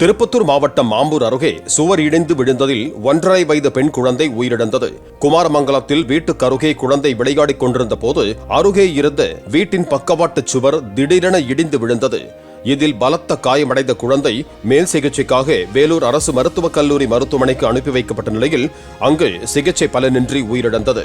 திருப்பத்தூர் மாவட்டம் மாம்பூர் அருகே சுவர் இடிந்து விழுந்ததில் ஒன்றரை வயது பெண் குழந்தை உயிரிழந்தது. குமாரமங்கலத்தில் வீட்டுக்கு அருகே குழந்தை விளையாடிக் கொண்டிருந்த போது அருகே இருந்த வீட்டின் பக்கவாட்டு சுவர் திடீரென இடிந்து விழுந்தது. இதில் பலத்த காயமடைந்த குழந்தை மேல் சிகிச்சைக்காக வேலூர் அரசு மருத்துவக் கல்லூரி மருத்துவமனைக்கு அனுப்பி வைக்கப்பட்ட நிலையில் அங்கு சிகிச்சை பலனின்றி உயிரிழந்தது.